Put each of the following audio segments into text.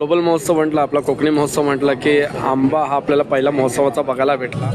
Global महोत्सव म्हटलं आपला कोकणी महोत्सव म्हटलं की आंबा हा आपल्याला पहिला महोत्सवाचा बघायला भेटला.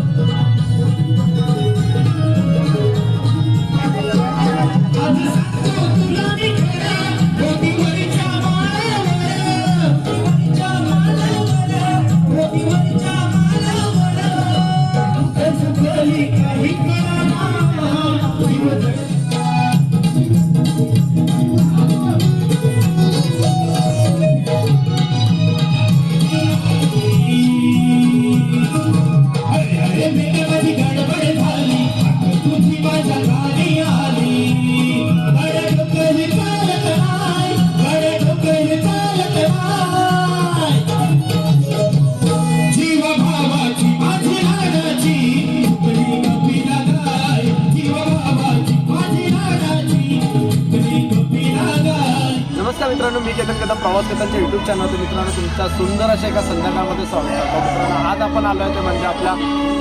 प्रवास केतनच्या युट्यूब चॅनलवर मित्रांनो तुमच्या सुंदर अशा एका संध्याकाळमध्ये स्वागत करतो मित्रांनो आज आपण आलो आहे ते म्हणजे आपल्या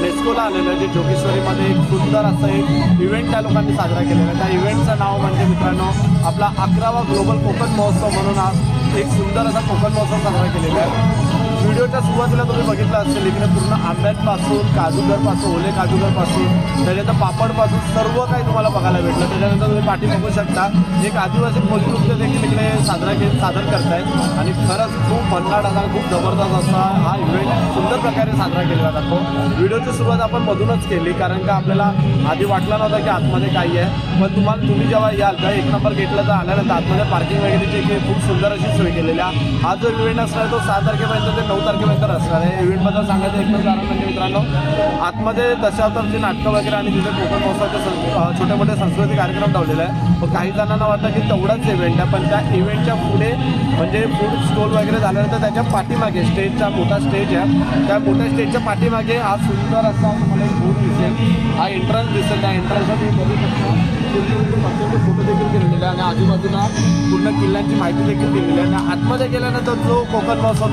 नेस्कोला आलेलो आहे जे जोगेश्वरीमध्ये एक सुंदर असं एक इव्हेंट त्या लोकांनी साजरा केलेला आहे. त्या इव्हेंटचं नाव म्हणजे मित्रांनो आपला अकरावा ग्लोबल कोकण महोत्सव म्हणून आज एक सुंदर असा कोकण महोत्सव साजरा केलेला आहे. व्हिडिओच्या सुरुवातीला तुम्ही बघितलं असेल इकडे पूर्ण आंब्यांपासून काजूगरपासून ओले काजूगरपासून त्याच्यानंतर पापडपासून सर्व काही तुम्हाला बघायला भेटलं. त्याच्यानंतर तुम्ही पाठी बघू शकता. एक आदिवासी कोलनृत्य देखील इकडे साजरा के सादर करतायत. आणि खरंच खूप भन्नाट असा खूप जबरदस्त असा हा इव्हेंट सुंदर प्रकारे साजरा केला जातो व्हिडिओची सुरुवात आपण मधूनच केली कारण का आपल्याला आधी वाटलं नव्हतं की आतमध्ये काही आहे. पण तुम्हाला तुम्ही जेव्हा याल तर एक नंबर गेटला तर आल्यानंतर आतमध्ये पार्किंग वगैरेची खूप सुंदर अशी सोय केलेली हा जो इव्हेंट असणार तो सहा तारखेपर्यंत ते नऊ तारखेपर्यंत असणार आहे. इव्हेंटबद्दल सांगायचं एक कारण म्हणजे मित्रांनो आतमध्ये तशाल तर जी नाटकं वगैरे आणि तिथे कोकण महोत्सवाचे छोटे मोठे सांस्कृतिक कार्यक्रम ठेवलेले आहे पण काही जणांना वाटतं की तेवढाच इव्हेंट आहे पण त्या इव्हेंटच्या पुढे म्हणजे फूड स्टॉल वगैरे झाल्यानंतर त्याच्या पाठीमागे स्टेजचा मोठा स्टेज आहे. त्या मोठ्या स्टेजच्या पाठीमागे हा सुंदर असा तुम्हाला एक फूड दिसेल. हा एंट्रन्स दिसेल. त्या एंट्रन्सला तुम्ही बघू शकता. सुंदर फोटो देखील केलेले आणि आजूबाजूला पूर्ण किल्ल्यांची माहिती देखील दिलेली आहे. आणि आतमध्ये गेल्यानंतर जो कोकण महोत्सव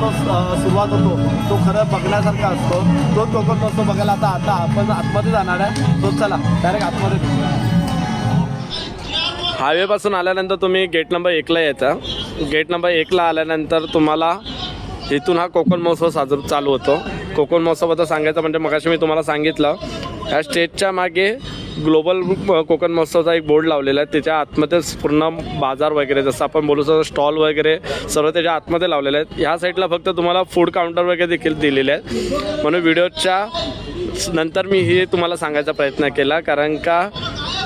सुरुवात होतो तो खरं बघण्यासारखा असतो. तो कोकण महोत्सव बघायला आता आता आपण आतमध्ये जाणार आहे. तो चला डायरेक्ट आतमध्ये हायवेपासून आल्यानंतर तुम्ही गेट नंबर एकला येता. गेट नंबर एकला आल्यानंतर तुम्हाला इथून हा कोकण महोत्सव साजरा चालू होतो. कोकण महोत्सवाबद्दल सांगायचं म्हणजे मगाशी मी तुम्हाला सांगितलं. ह्या स्टेजच्या मागे ग्लोबल कोकण महोत्सवचा एक बोर्ड लावलेला आहे. त्याच्या आतमध्येच पूर्ण बाजार वगैरे जसं आपण बोलू शकतो स्टॉल वगैरे सर्व त्याच्या आतमध्ये लावलेले आहेत. ह्या साईडला फक्त तुम्हाला फूड काउंटर वगैरे देखील दिलेले आहेत. म्हणून व्हिडिओच्या नंतर मी हे तुम्हाला सांगायचा प्रयत्न केला कारण का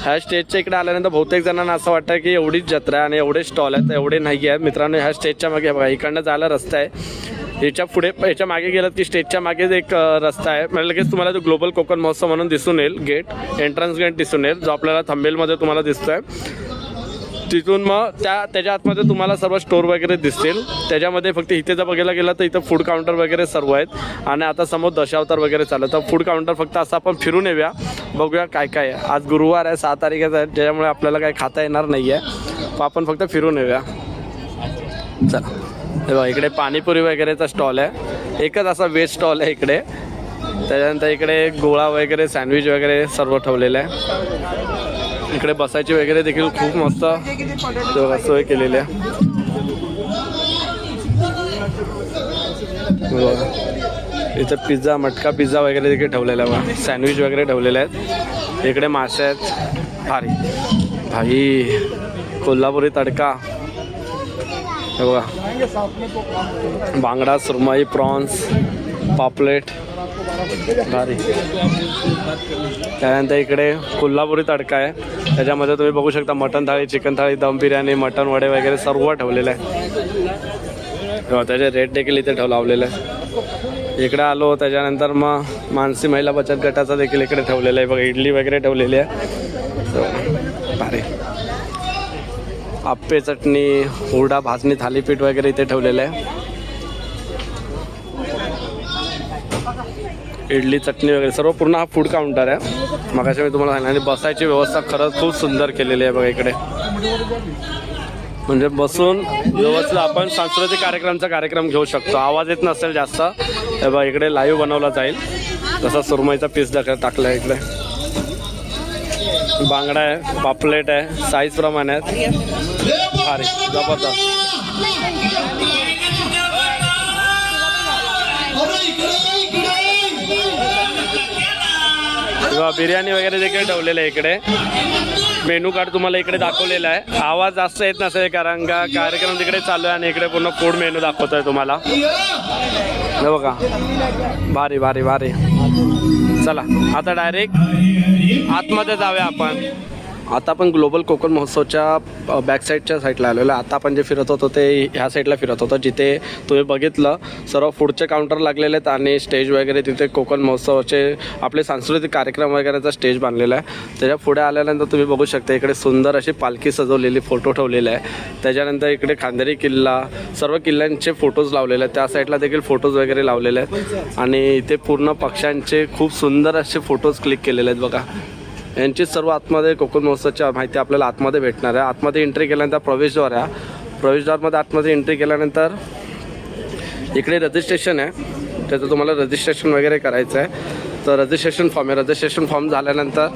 ह्या स्टेजच्या इकडे आल्यानंतर बहुतेक जणांना असं वाटतं की एवढीच जत्रा आहे आणि एवढे स्टॉल आहेत एवढे नाही आहेत मित्रांनो ह्या स्टेजच्या मागे बघा इकडनं जायला रस्ता आहे. याच्यापुढे याच्या मागे गेलं की स्टेजच्या मागेच एक रस्ता आहे. म्हणजे लगेच तुम्हाला तो ग्लोबल कोकण महोत्सव म्हणून दिसून येईल. गेट एंट्रन्स गेट दिसून येईल जो आपल्याला थंबेलमध्ये तुम्हाला दिसतोय. तिथून मग त्या त्याच्या आतमध्ये तुम्हाला सर्व स्टोर वगैरे दिसतील. त्याच्यामध्ये फक्त इथे जर बघायला गेलं तर इथं फूड काउंटर वगैरे सर्व आहेत. आणि आता समोर दशावतार वगैरे चाललं तर फूड काउंटर फक्त असं आपण फिरून येऊया. बघूया काय काय आहे. आज गुरुवार आहे सहा तारखेचा आहे ज्याच्यामुळे आपल्याला काही खाता येणार नाही आहे आपण फक्त फिरून येऊया. चला. हे बघा इकडे पाणीपुरी वगैरेचा स्टॉल आहे. एकच असा वेज स्टॉल आहे इकडे. त्याच्यानंतर इकडे गोळा वगैरे सँडविच वगैरे सर्व ठेवलेलं आहे. इकडे बसायची वगैरे देखील खूप मस्त सोय केलेली आहे. इथं पिझ्झा मटका पिझ्झा वगैरे देखील ठेवलेला आहे बघा. सँडविच वगैरे ठेवलेले आहेत. इकडे मासे आहेत. भारी. भाई कोल्हापुरी तडका. हे बघा. बांगडा सुरमई प्रॉन्स पापलेट. भारी. त्यानंतर इकडे कोल्हापुरी तडका आहे. त्याच्यामध्ये तुम्ही बघू शकता मटन थाळी चिकन थाळी दम बिर्याणी मटन वडे वगैरे सर्व ठेवलेलं आहे. हो, त्याचे रेट देखील इथे ठेव लावलेलं आहे. इकडे आलो त्याच्यानंतर मग मानसी महिला बचत गटाचा देखील इकडे ठेवलेलं आहे. बघा इडली वगैरे ठेवलेली आहे So, भारी आप्पे चटणी हुरडा भाजणी थालीपीठ वगैरे इथे ठेवलेलं आहे. इडली चटणी वगैरे सर्व पूर्ण हा फूड काउंटर आहे. मगाशी मी तुम्हाला सांगितलं आणि बसायची व्यवस्था खरंच खूप सुंदर केलेली आहे बघा इकडे. म्हणजे बसून व्यवस्थित आपण सांस्कृतिक कार्यक्रमचा कार्यक्रम घेऊ शकतो. आवाज येत नसेल जास्त बघा इकडे लाईव्ह बनवला जाईल. तसा सुरमईचा पीस दाखल टाकला बांगडा आहे पापलेट आहे साईज प्रमाणे आहेत. अरे जबरदस्त. बिर्याणी वगैरे देखील ठेवलेलं आहे इकडे. मेनू कार्ड तुम्हाला इकडे दाखवलेलं आहे. आवाज जास्त येत नसेल कारण का कार्यक्रम तिकडे चालू आहे आणि इकडे पूर्ण फूड मेनू दाखवतोय तुम्हाला. बघा. भारी भारी भारी. चला आता डायरेक्ट आतमध्ये जाऊया आपण. आता आपण ग्लोबल कोकण महोत्सवच्या बॅक साईडच्या साईडला आलेलो आहे. आता आपण जे फिरत होतो ते ह्या साईडला फिरत होतो जिथे तुम्ही बघितलं सर्व फूडचे काउंटर लागलेले आहेत आणि स्टेज वगैरे तिथे कोकण महोत्सवाचे आपले सांस्कृतिक कार्यक्रम वगैरेचा स्टेज बांधलेला आहे. त्याच्या पुढे आल्यानंतर तुम्ही बघू शकता इकडे सुंदर अशी पालखी सजवलेली फोटो ठेवलेले आहे. त्याच्यानंतर इकडे खांदेरी किल्ला सर्व किल्ल्यांचे फोटोज लावलेले आहेत. त्या साईडला देखील फोटोज वगैरे लावलेले आहेत. आणि इथे पूर्ण पक्ष्यांचे खूप सुंदर असे फोटोज क्लिक केलेले आहेत बघा. यांची सर्व आतमध्ये कोकण महोत्सवच्या माहिती आपल्याला आतमध्ये भेटणार आहे. आतमध्ये एंट्री केल्यानंतर प्रवेशद्वार आहे. प्रवेशद्वारमध्ये आतमध्ये एंट्री केल्यानंतर इकडे रजिस्ट्रेशन आहे. त्याचं तुम्हाला रजिस्ट्रेशन वगैरे करायचं आहे. तर रजिस्ट्रेशन फॉर्म आहे. रजिस्ट्रेशन फॉर्म झाल्यानंतर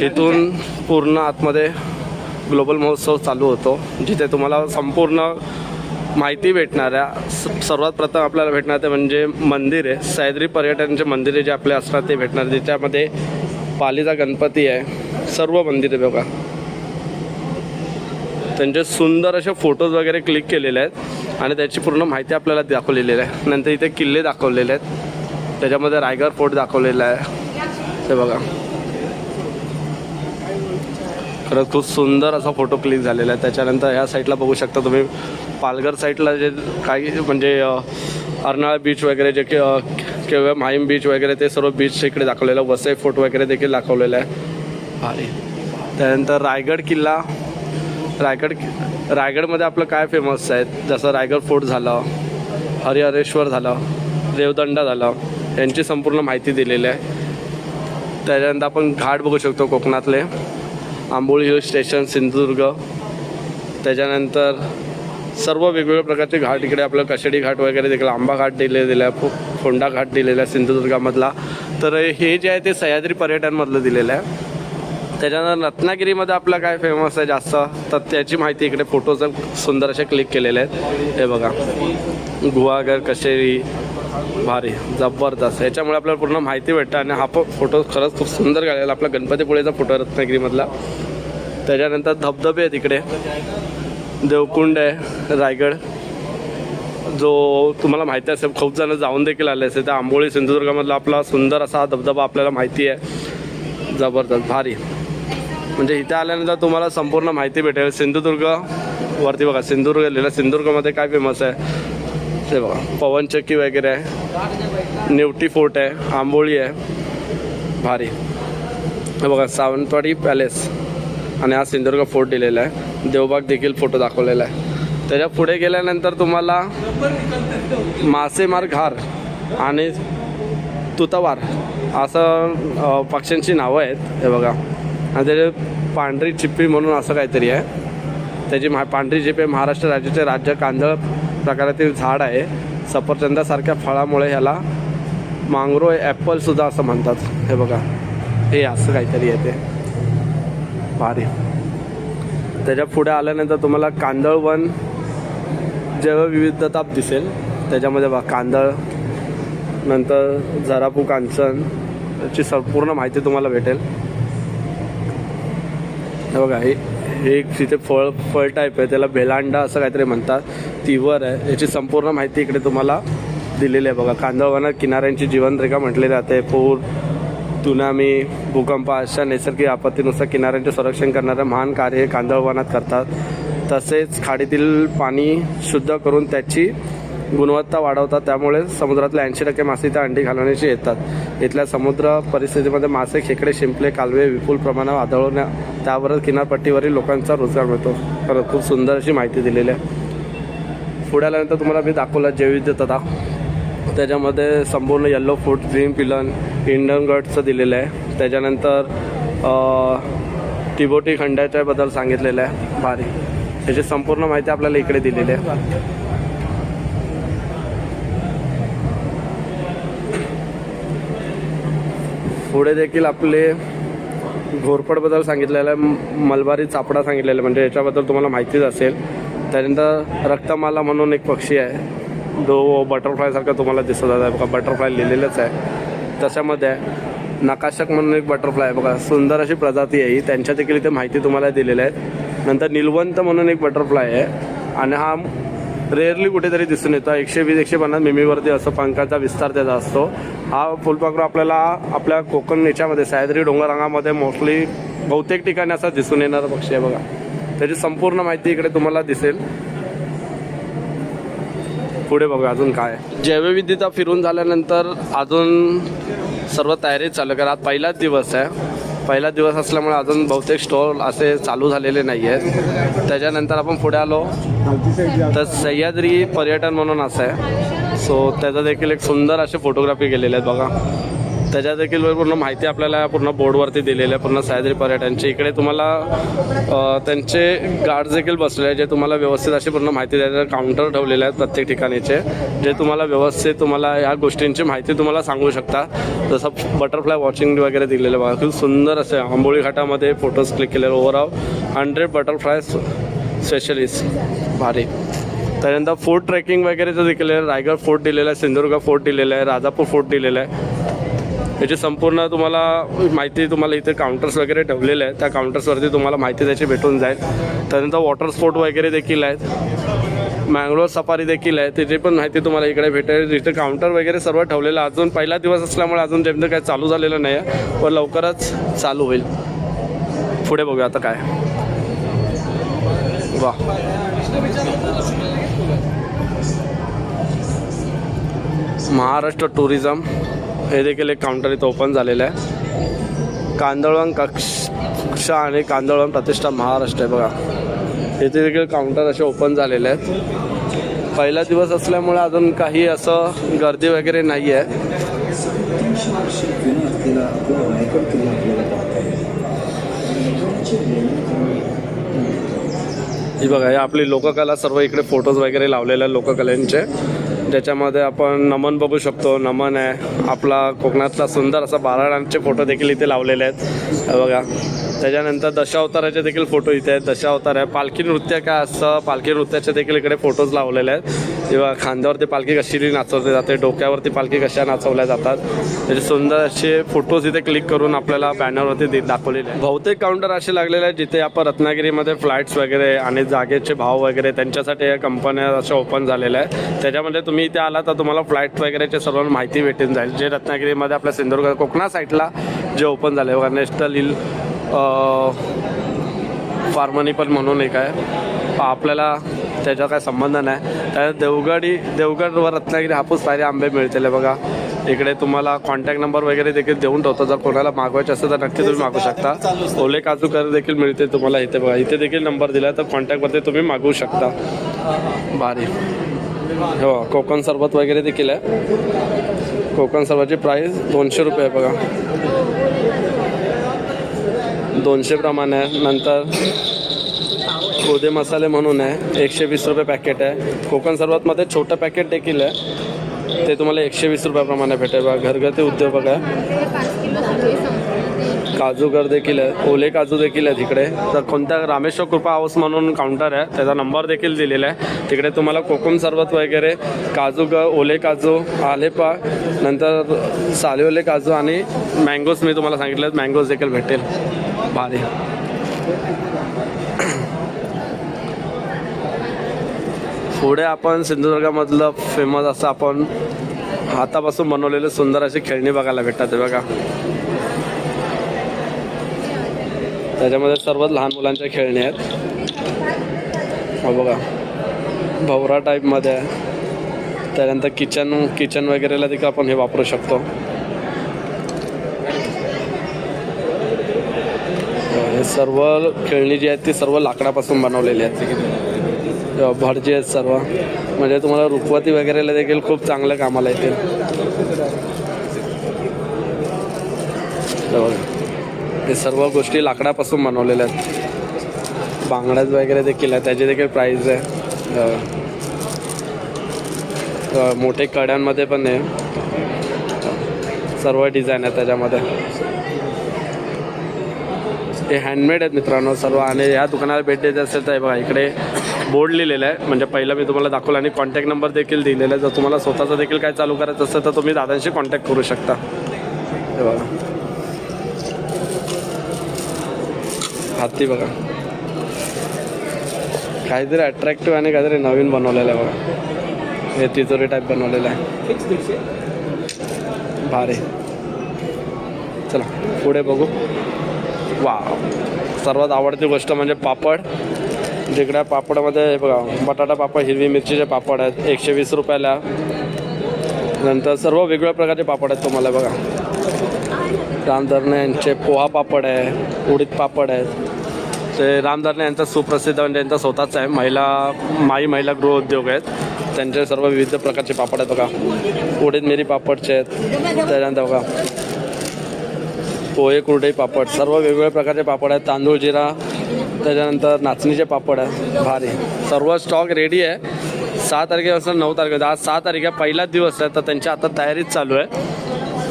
इथून पूर्ण आतमध्ये ग्लोबल महोत्सव चालू होतो. जिथे तुम्हाला संपूर्ण माहिती भेटणार आहे. स- सर्वात प्रथम आपल्याला भेटणार ते म्हणजे मंदिर आहे. सह्याद्री पर्यटनचे मंदिरे जे आपले असणार ते भेटणार. त्याच्यामध्ये पालीचा गणपती आहे. सर्व मंदिरे बघा. त्यांचे सुंदर असे फोटोज वगैरे क्लिक केलेले आहेत. आणि त्याची पूर्ण माहिती आपल्याला दाखवलेली आहे. नंतर इथे किल्ले दाखवलेले आहेत. त्याच्यामध्ये रायगड फोर्ट दाखवलेला आहे. ते बघा. खरंच खूप सुंदर असा फोटो क्लिक झालेला आहे. त्याच्यानंतर ह्या साईडला बघू शकता तुम्ही. पालघर साईडला जे काही म्हणजे अर्नाळा बीच वगैरे जे किंवा माहीम बीच वगैरे ते सर्व बीच इकडे दाखवलेलं वसई फोर्ट वगैरे देखील दाखवलेलं आहे. त्यानंतर रायगड किल्ला. रायगड रायगडमध्ये आपलं काय फेमस आहे? जसं रायगड फोर्ट झालं हरिहरेश्वर झालं देवदंडा झालं यांची संपूर्ण माहिती दिलेली आहे. त्याच्यानंतर आपण घाट बघू शकतो कोकणातले. आंबोळी हिल स्टेशन सिंधुदुर्ग. त्याच्यानंतर सर्व वेगवेगळ्या प्रकारचे घाट इकडे आपलं कशेडी घाट वगैरे देखील आंबा घाट दिले दिला आहे फोंडा घाट दिलेला आहे सिंधुदुर्गामधला. तर हे जे आहे ते सह्याद्री पर्यटनमधलं दिलेलं आहे. त्याच्यानंतर रत्नागिरीमध्ये आपलं काय फेमस आहे जास्त तर त्याची माहिती इकडे फोटोज सुंदर असे क्लिक केलेले आहेत. हे बघा. गुहागर कशेरी भारी जबरदस्त. याच्यामुळे आपल्याला पूर्ण माहिती भेटतं आणि हा फोटो खरंच खूप सुंदर काढलेला आपला गणपतीपुळेचा फोटो आहे रत्नागिरीमधला. त्याच्यानंतर धबधबे आहेत इकडे. देवकुंड आहे रायगड. जो तुम्हाला माहिती असेल खूप जण जाऊन देखील आले असेल. त्या आंबोळी सिंधुदुर्गामधला आपला सुंदर असा हा धबधबा आपल्याला माहिती आहे. जबरदस्त भारी. म्हणजे इथे आल्यानंतर तुम्हाला संपूर्ण माहिती भेटेल. सिंधुदुर्ग वरती बघा सिंधुदुर्ग लिहिलं. सिंधुदुर्गमध्ये काय फेमस आहे? ते बघा पवनचक्की वगैरे आहे. नेवटी फोर्ट आहे. आंबोळी आहे. भारी. हे बघा सावंतवाडी पॅलेस आणि हा सिंधुदुर्ग फोर्ट दिलेला आहे. देवबाग देखील फोटो दाखवलेला आहे. त्याच्या पुढे गेल्यानंतर तुम्हाला मासेमार घार आणि तुतवार असं पक्ष्यांची नावं आहेत. हे बघा. आणि त्याचे पांढरी चिप्पी म्हणून असं काहीतरी आहे. त्याची मा पांढरी चिप्पी महाराष्ट्र राज्याचे राज्य कांदळ प्रकारातील झाड आहे. सफरचंदासारख्या फळामुळे ह्याला मांगरो ॲपलसुद्धा असं म्हणतात. हे बघा. हे असं काहीतरी आहे ते. भारी. त्याच्या पुढे आल्यानंतर तुम्हाला कांदळवन जैवविविधता दिसेल त्याच्यामध्ये बघा कांदळ नंतर झरापू कांचन याची संपूर्ण माहिती तुम्हाला भेटेल. हे बघा हे हे एक तिथे फळ फळ टाईप आहे त्याला बेलांडा असं काहीतरी म्हणतात तीवर आहे याची संपूर्ण माहिती इकडे तुम्हाला दिलेली आहे. बघा कांदळवनात किनाऱ्यांची जीवनरेखा म्हटली जाते पूर तुनामी भूकंप अशा नैसर्गिक आपत्तीनुसार किनाऱ्यांचे संरक्षण करणारं महान कार्य हे कांदळवनात करतात. तसेच खाडीतील पाणी शुद्ध करून त्याची गुणवत्ता वाढवतात. त्यामुळे समुद्रातल्या ऐंशी टक्के मासे इथं अंडी घालवण्याची येतात. इथल्या समुद्र परिस्थितीमध्ये मासे खेकडे शिंपले कालवे विपुल प्रमाणात आढळून त्यावरच किनारपट्टीवरील लोकांचा रोजगार मिळतो. खरं खूप सुंदर अशी माहिती दिलेली आहे. पुढे आल्यानंतर तुम्हाला मी दाखवला जैवविविधता त्याच्यामध्ये संपूर्ण येल्लो फूट ग्रीन पिलन इंडन गटचं दिलेलं आहे. त्याच्यानंतर तिबोटी खंडाच्याबद्दल सांगितलेलं आहे. भारी. त्याची संपूर्ण माहिती आपल्याला इकडे दिलेली आहे. पुढे देखील आपले घोरपडबद्दल सांगितलेलं आहे. मलबारी चापडा सांगितलेलं आहे. म्हणजे याच्याबद्दल तुम्हाला माहितीच असेल. त्यानंतर रक्तमाला म्हणून एक पक्षी आहे. जो बटरफ्लायसारखा तुम्हाला दिसत आहे. बघा बटरफ्लाय लिहिलेलंच आहे. तशामध्ये आहे नकाशक म्हणून एक बटरफ्लाय आहे. बघा सुंदर अशी प्रजाती आहे ही. त्यांच्या देखील इथे माहिती तुम्हाला दिलेली आहे. नंतर निलवंत म्हणून एक बटरफ्लाय आहे. आणि हा रेअरली कुठेतरी दिसून येतो. एकशे वीस एकशे पन्नास मिमीवरती असतो. पंखाचा विस्तार त्याचा असतो. हा फुलपाखरू आपल्याला आपल्या कोकण याच्यामध्ये सह्याद्री डोंगररांगामध्ये मोस्टली बहुतेक ठिकाणी असा दिसून येणारा पक्षी आहे. बघा त्याची संपूर्ण माहिती इकडे तुम्हाला दिसेल. पुढे बघा अजून काय जैवविविधता फिरून झाल्यानंतर अजून सर्व तयारी चालू करा कारण आज पहिलाच दिवस आहे. पहिला दिवस असल्यामुळे अजून बहुतेक स्टॉल असे चालू झालेले नाही आहेत त्याच्यानंतर आपण पुढे आलो. तर सह्याद्री पर्यटन म्हणून असं आहे. सो त्याचा देखील एक सुंदर असे फोटोग्राफी केलेले आहेत. बघा. त्याच्या देखील पूर्ण माहिती आपल्याला पूर्ण बोर्डवरती दिलेली आहे पूर्ण सह्याद्री पर्यटनची. इकडे तुम्हाला त्यांचे गार्ड देखील बसलेले जे तुम्हाला व्यवस्थित अशी पूर्ण माहिती द्यायचे काउंटर ठेवलेले आहेत प्रत्येक ठिकाणीचे. जे तुम्हाला व्यवस्थित तुम्हाला या गोष्टींची माहिती तुम्हाला सांगू शकता. जसं बटरफ्लाय वॉचिंग वगैरे दिलेलं बघा खूप सुंदर असे आंबोळी घाटामध्ये फोटोज क्लिक केलेले ओव्हरऑल हंड्रेड बटरफ्लाय स्पेशलिस्ट भारी. त्यानंतर फोर्ट ट्रेकिंग वगैरेचं देखील आहे रायगड फोर्ट दिलेलं आहे सिंधुदुर्ग फोर्ट दिलेलं आहे राजापूर फोर्ट दिलेलं आहे. याची संपूर्ण तुम्हाला माहिती तुम्हाला इथे काउंटर्स वगैरे ठेवलेले आहेत. त्या काउंटर्सवरती तुम्हाला माहिती त्याची भेटून जाईल. त्यानंतर वॉटर स्पोर्ट वगैरे देखील आहेत. मँगलोर सफारी देखील आहे. त्याची पण माहिती तुम्हाला इकडे भेटेल. इथे काउंटर वगैरे सर्व ठेवलेलं अजून पहिला दिवस असल्यामुळे अजून त्यांचं काही चालू झालेलं नाही आहे पण लवकरच चालू होईल. पुढे बघूया आता काय. वा. महाराष्ट्र टुरिझम हे देखील एक काउंटर इथं ओपन झालेलं आहे. कांदळवन कक्ष कक्षा आणि कांदळवन प्रतिष्ठा महाराष्ट्र आहे बघा. इथे देखील काउंटर असे ओपन झालेले आहेत. पहिला दिवस असल्यामुळे अजून काही असं गर्दी वगैरे नाही आहे. ही बघा हे आपली लोककला सर्व इकडे फोटोज वगैरे लावलेले आहेत लोककलेंचे. ज्याच्यामध्ये आपण नमन बघू शकतो. नमन आहे. आपला कोकणातला सुंदर असा बाराडांचे फोटो देखील इथे लावलेले आहेत. बघा. त्याच्यानंतर दशावताराचे देखील फोटो इथे आहेत. दशावतार आहे. पालखी नृत्य काय असतं? पालखी नृत्याचे देखील इकडे फोटोज लावलेले आहेत. किंवा खांद्यावरती पालखी कशी नाचवली जाते डोक्यावरती पालखी कशा नाचवल्या जातात? त्याचे सुंदर असे फोटोज इथे क्लिक करून आपल्याला बॅनरवरती दे- दाखवलेले आहेत. बहुतेक काउंटर असे लागलेले आहेत जिथे आपण रत्नागिरीमध्ये फ्लाईट्स वगैरे आणि जागेचे भाव वगैरे त्यांच्यासाठी या कंपन्या अशा ओपन झालेल्या आहेत. त्याच्यामध्ये तुम्ही इथे आला तर तुम्हाला फ्लाईट वगैरेचे सर्व माहिती भेटून जाईल. जे रत्नागिरीमध्ये आपल्या सिंधुदुर्ग कोकणा साईडला जे ओपन झाले आहे नॅशनल हिल फार्मनी पण म्हणून एक आहे. आपल्याला त्याचा काय संबंध नाही. त्या देवगडी देवगड व रत्नागिरी हापूस सारे आंबे मिळतील बघा. इकडे तुम्हाला कॉन्टॅक्ट नंबर वगैरे देखील देऊन ठेवतो. जर कोणाला मागवायचे असेल तर नक्की तुम्ही मागू शकता. ओले काजू कर देखील मिळते तुम्हाला इथे बघा. इथे देखील नंबर दिला तर कॉन्टॅक्टमध्ये तुम्ही मागवू शकता. भारी. हो कोकण सरबत वगैरे देखील आहे. कोकण सरबतची प्राईस दोनशे रुपये आहे बघा. दोनशेप्रमाणे आहे. नंतर गोदे मसाले म्हणून आहे. एकशे वीस रुपये पॅकेट आहे. कोकण सरबतमध्ये छोटं पॅकेट देखील आहे. ते तुम्हाला एकशे वीस रुपयाप्रमाणे भेटेल बघा घरगुती उद्योग आहे काजूगर देखील आहे. ओले काजू देखील आहे तिकडे. तर कोणत्या रामेश्वर कृपा हाऊस म्हणून काउंटर आहे त्याचा नंबर देखील दिलेला आहे. तिकडे तुम्हाला कोकम सरबत वगैरे काजूगर ओले काजू आलेपा नंतर सालेओले काजू आणि मँगोज मी तुम्हाला सांगितलं मँगोज देखील भेटेल. भारी पुढे आपण सिंधुदुर्गामधलं फेमस असं आपण हातापासून बनवलेले सुंदर अशी खेळणी बघायला भेटतात बघा. त्याच्यामध्ये सर्वच लहान मुलांच्या खेळणी आहेत. हो बघा. भवरा टाईपमध्ये आहे. त्यानंतर किचन किचन वगैरेला देखील आपण हे वापरू शकतो हे सर्व खेळणी जी आहेत ती सर्व लाकडापासून बनवलेली आहेत. भटजी आहेत सर्व. म्हणजे तुम्हाला रुखवती वगैरेला देखील खूप चांगल्या कामाला येतील. हे सर्व गोष्टी लाकडापासून बनवलेल्या आहेत. बांगड्यात वगैरे देखील आहे त्याची देखील प्राईज आहे. मोठे कड्यांमध्ये पण आहे सर्व डिझाईन आहे त्याच्यामध्ये. हे हँडमेड आहेत मित्रांनो सर्व. आणि या दुकानाला भेट द्यायचं असेल तर बघा इकडे बोर्ड लिहिलेला आहे. म्हणजे पहिलं मी तुम्हाला दाखवलं आणि कॉन्टॅक्ट नंबर देखील दिलेला आहे. जर तुम्हाला स्वतःचं देखील काय चालू करायचं असेल तर तुम्ही दादांशी कॉन्टॅक्ट करू शकता. हे बघा. हाती बघा. काहीतरी अट्रॅक्टिव्ह आणि काहीतरी नवीन बनवलेलं आहे बघा. हे तिजोरी टाईप बनवलेलं आहे. भारी. चला पुढे बघू. वा. सर्वात आवडती गोष्ट म्हणजे पापड. जिकडे पापडमध्ये हे बघा बटाटा पापड हिरवी मिरचीचे पापड आहेत एकशे वीस रुपयाला. नंतर सर्व वेगवेगळ्या प्रकारचे पापड आहेत तुम्हाला बघा. रामधरणे यांचे पोहा पापड आहे उडीद पापड आहेत. ते रामधरणे यांचा सुप्रसिद्ध म्हणजे यांचा स्वतःच आहे. महिला माई महिला गृह उद्योग आहेत. त्यांचे सर्व विविध प्रकारचे पापड आहेत बघा. उडीद मिरी पापडचे आहेत. त्याच्यानंतर बघा. पोहे कुरडई पापड सर्व वेगवेगळ्या प्रकारचे पापड आहेत. तांदूळ जिरा त्याच्यानंतर नाचणीचे पापड आहे भारी. सर्व स्टॉक रेडी आहे. सहा तारखेपासून नऊ तारखे आज सहा तारीख आहे पहिलाच दिवस आहे. तर त्यांची आता तयारीच चालू आहे.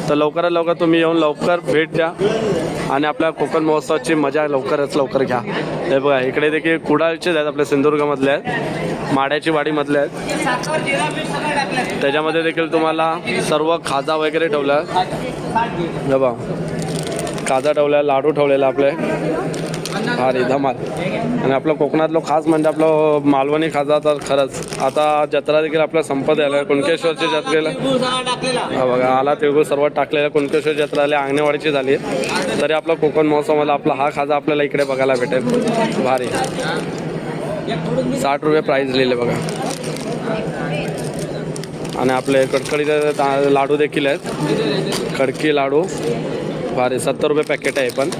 तर लवकरात लवकर तुम्ही येऊन लवकर भेट द्या. आणि आपल्या कोकण महोत्सवाची मजा लवकरच लवकर घ्या. हे बघा इकडे देखील कुडाळचेच आहेत आपल्या सिंधुदुर्गमधले आहेत. माड्याची वाडीमधले आहेत. त्याच्यामध्ये देखील तुम्हाला सर्व खाजा वगैरे ठेवल्या आहेत. बघा. काजा ठेवला लाडू ठेवलेला आपले. भारी धमाल. आणि आपलं कोकणातलं खास म्हणजे आपलं मालवणी खाजा तर खरंच. आता जत्रा देखील आपल्या संपत आल्या कुणकेश्वरची जत्रेला बघा आला तिळगुळ सर्व टाकलेला कुणकेश्वर जत्रा आली अंगणेवाडीची झाली. तरी आपला कोकण महोत्सवाला आपला हा खाजा आपल्याला इकडे बघायला भेटेल. भारी. साठ रुपये प्राईज लिहिले बघा. आणि आपले कडकडीचे लाडू देखील आहेत. खडकी लाडू. भारी सत्तर रुपये पॅकेट आहे पण.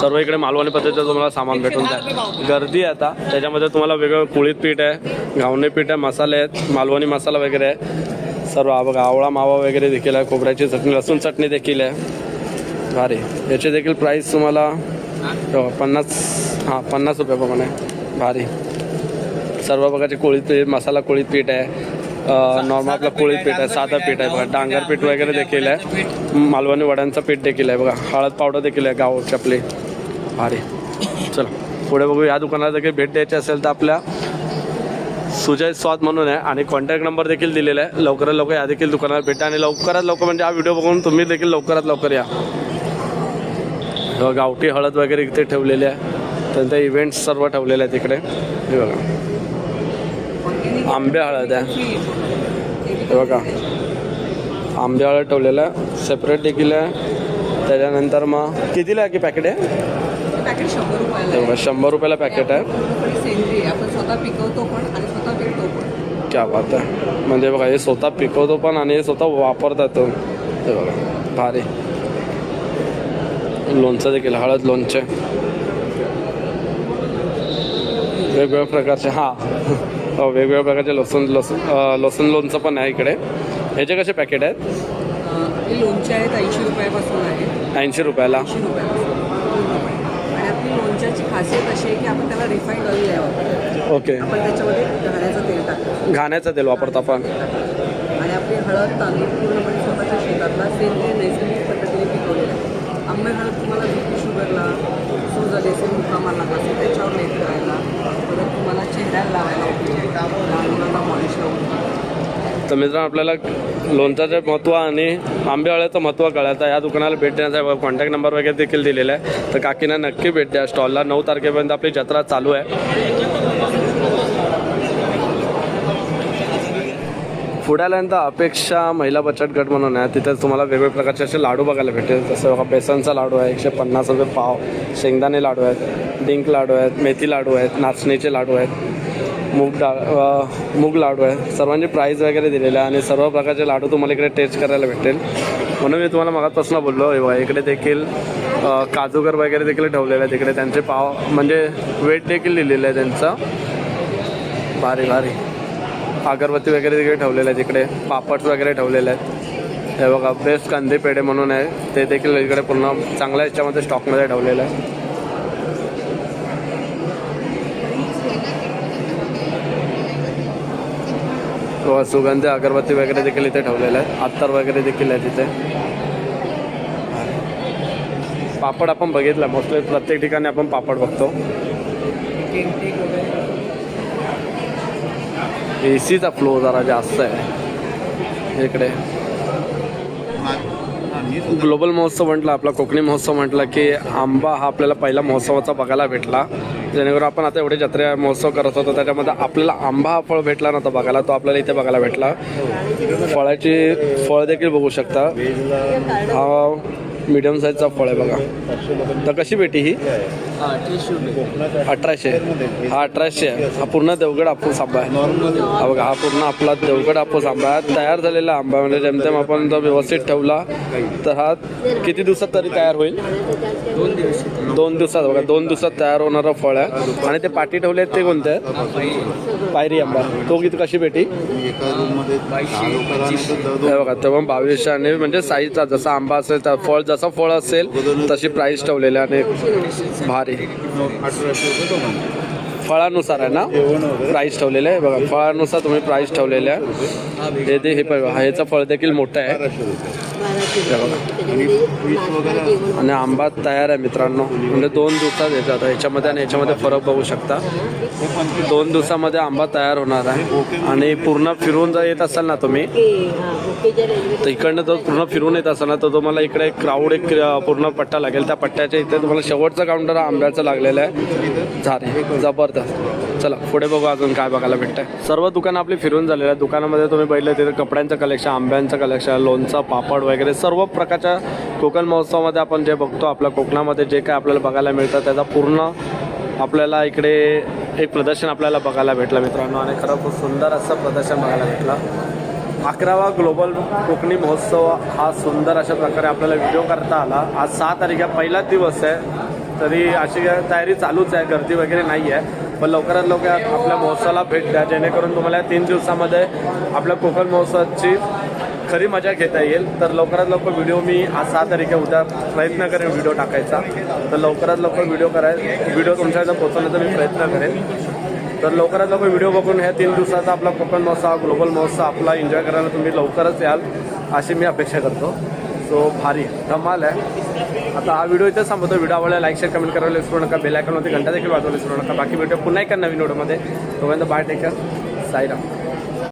सर्व इकडे मालवणी पद्धतीचं तुम्हाला सामान भेटून जाईल. गर्दी आहे आता. त्याच्यामध्ये तुम्हाला वेगळं कुळीत पीठ आहे घावणे पीठ आहे मसाले आहेत मालवणी मसाला वगैरे आहे. सर्व बघा आवळा मावा वगैरे देखील आहे खोबऱ्याची चटणी लसूण चटणी देखील आहे. भारी. याची देखील प्राईस तुम्हाला हो, पन्नास हां पन्नास रुपयाप्रमाणे भारी. सर्व प्रकारचे कोळीत पीठ मसाला कोळीत पीठ आहे. नॉर्मल आपलं पोळी पीठ आहे साधं पीठ आहे बघा डांगर पीठ वगैरे देखील आहे. मालवणी वड्यांचं पीठ देखील आहे बघा हळद पावडर देखील आहे गावाची आपली. भारी. चला पुढे बघू या दुकानाला देखील भेट द्यायची असेल तर आपल्या सुजय स्वाद म्हणून आहे आणि कॉन्टॅक्ट नंबर देखील दिलेला आहे. लवकरात लवकर या देखील दुकानाला भेटा आणि लवकरात लवकर म्हणजे हा व्हिडिओ बघून तुम्ही देखील लवकरात लवकर या. गावठी हळद वगैरे इथे ठेवलेली आहे. त्यांचा इव्हेंट्स सर्व ठेवलेले आहेत तिकडे हे बघा. आंबे हळद आहे. हे बघा. आंबे हळद ठेवलेलं आहे. सेपरेट देखील आहे. त्याच्यानंतर मग कितीला आहे की पॅकेट आहे? पॅकेट शंभर रुपयाला बघा शंभर रुपयाला पॅकेट आहे. क्या बात आहे. म्हणजे बघा हे स्वतः पिकवतो पण आणि हे स्वतः वापरतात तो. बघा भारी. लोणचं देखील हळद लोणचे. वेगवेगळ्या प्रकारचे हो. वेगवेगळ्या प्रकारचे लसूण लसूण लसूण लोणचं पण आहे इकडे. ह्याचे कसे पॅकेट आहेत? लोणची आहेत ऐंशी रुपयापासून आहे. ऐंशी रुपयाला. लोणच्याची खासियत अशी आहे की आपण त्याला रिफाईंड ऑइल ओके. आपण त्याच्यामध्ये घाण्याचं तेल टाकतो. घाण्याचं तेल वापरतो आपण. आणि आपली हळद तांदूळ पूर्णपणे स्वतःच्या शेतातला सेंद्रिय नैसर्गिक पद्धतीने पिकवलेला आहे. आंबे हळद तुम्हाला बीपी शुगरला सूज असेल मुकामाला असेल त्याच्यावर लेप करायला. परत तुम्हाला चेहऱ्याला लावायला लहान मुलांना लावून तर मित्रांनो आपल्याला लोणचाचे महत्त्व आणि आंबेवाळ्याचं महत्त्व कळायचं या दुकानाला भेट देण्याचा कॉन्टॅक्ट नंबर वगैरे देखील दिलेला आहे. तर काकींना नक्की भेट द्या. स्टॉलला नऊ तारखेपर्यंत आपली जत्रा चालू आहे. पुढे अपेक्षा महिला बचत गट म्हणून आहे. तिथे तुम्हाला वेगवेगळ्या प्रकारचे असे लाडू बघायला भेटेल. जसं बघा बेसनचा लाडू आहे एकशे पन्नास रुपये पाव. शेंगदाणे लाडू आहेत डिंक लाडू आहेत मेथी लाडू आहेत नाचणीचे लाडू आहेत मूग डाळ मूग लाडू आहे सर्वांची प्राईज वगैरे दिलेले आहे आणि सर्व प्रकारचे लाडू तुम्हाला इकडे टेस्ट करायला भेटेल. म्हणून मी तुम्हाला मगापासून बोललो हे बघा इकडे देखील काजूगर वगैरे देखील ठेवलेले आहेत. तिकडे त्यांचे पाव म्हणजे वेट देखील लिहिलेलं आहे त्यांचं. भारी भारी. अगरबत्ती वगैरे तिकडे ठेवलेले आहेत इकडे पापड्स वगैरे ठेवलेले आहेत. हे बघा बेस्ट कांदे पेढे म्हणून आहे. ते देखील इकडे पूर्ण चांगल्या ह्याच्यामध्ये स्टॉकमध्ये ठेवलेलं आहे हो, सुगंधी अगरबत्ती वगैरे देखील इथे ठेवलेलं आहे अत्तर वगैरे देखील आहे तिथे पापड आपण बघितलं. मोस्टली प्रत्येक ठिकाणी आपण पापड बघतो. ए सीचा फ्लो जरा जास्त आहे. इकडे. ग्लोबल महोत्सव म्हटलं आपला कोकणी महोत्सव म्हटलं की आंबा हा आपल्याला पहिला महोत्सवाचा बघायला भेटला. जेणेकरून आपण आता एवढे जत्रे महोत्सव करत होतो त्याच्यामध्ये आपल्याला आंबा हा फळ भेटला नव्हता बघायला तो आपल्याला इथे बघायला भेटला. फळाची फळ देखील बघू शकता. हा मीडियम साईजचा फळ आहे बघा. तर कशी भेटी ही? अठराशे. हा अठराशे. आहे हा पूर्ण देवगड हापूस आंबा आहे. हा बघा हा पूर्ण आपला देवगड हापूस आंबा आहे. तयार झालेला आंबा म्हणजे जेमतेम आपण जर व्यवस्थित ठेवला तर हा किती दिवसात तरी तयार होईल? दोन दिवसात बघा दोन दिवसात तयार होणारं फळ आहे. आणि ते पाठी ठेवले आहेत ते कोणते? आहेत पायरी आंबा. तो किती कशी भेटी बघा तेव्हा बावीसशे आणि म्हणजे साईजचा जसा आंबा असेल तर फळ जसं फळ असेल तशी प्राईस ठेवलेली आहे आणि भारी. फळानुसार आहे ना? प्राईस ठेवलेले आहे. बघा फळानुसार तुम्ही प्राईस ठेवलेले आहे. हे ते हे ह्याचं फळ देखील मोठं आहे. आणि आंबा तयार आहे मित्रांनो. म्हणजे दोन दिवसात येतात. ह्याच्यामध्ये आणि ह्याच्यामध्ये फरक बघू शकता. दोन दिवसामध्ये आंबा तयार होणार आहे. आणि पूर्ण फिरून जर येत असाल ना तुम्ही तर इकडनं जर पूर्ण फिरून येत असाल ना तर तुम्हाला इकडे एक क्राऊड एक पूर्ण पट्टा लागेल. त्या पट्ट्याच्या इथे तुम्हाला शेवटचा काउंटर आंब्याचं लागलेलं आहे. झाले जबरदस्त. चला पुढे बघू अजून काय बघायला भेटतंय. सर्व दुकानं आपली फिरून झालेलं आहे दुकानामध्ये तुम्ही बघितलं तिथे कपड्यांचं कलेक्शन आंब्यांचं कलेक्शन लोणचं पापड वगैरे सर्व प्रकारच्या कोकण महोत्सवामध्ये आपण जे बघतो आपल्या कोकणामध्ये जे काय आपल्याला बघायला मिळतं त्याचा पूर्ण आपल्याला इकडे एक प्रदर्शन आपल्याला बघायला भेटलं मित्रांनो. आणि खरं खूप सुंदर असं प्रदर्शन बघायला भेटलं. अकरावा ग्लोबल कोकणी महोत्सव हा सुंदर अशा प्रकारे आपल्याला व्हिडिओ करता आला. आज सहा तारीख आहे पहिला दिवस आहे. तरी अशी तयारी चालूच आहे गर्दी वगैरे नाही आहे पण लवकरात लवकर आपल्या महोत्सवाला भेट द्या जेणेकरून तुम्हाला या तीन दिवसामध्ये आपल्या कोकण महोत्सवाची खरी मजा घेता येईल. तर लवकरात लवकर व्हिडिओ मी आज सहा तारीख उद्या प्रयत्न करेन व्हिडिओ टाकायचा. तर लवकरात लवकर व्हिडिओ कराय व्हिडिओ तुमच्याकडे पोहोचवण्याचा मी प्रयत्न करेन. तर लवकरात लवकर व्हिडिओ बघून ह्या तीन दिवसाचा आपला कोकण महोत्सव ग्लोबल महोत्सव आपला एन्जॉय करायला तुम्ही लवकरच याल अशी मी अपेक्षा करतो. सो भारी धमाल आहे. आता हा व्हिडिओ इथं संपतो व्हिडिओ आवडला लाईक शेअर कमेंट करायला विसरू नका. बेल आयकॉनवरती घंटा देखील वाजवायला विसरू नका. बाकी व्हिडिओ पुन्हा एका नवीन व्हिडिओमध्ये तोपर्यंत बाय टेकर साईराम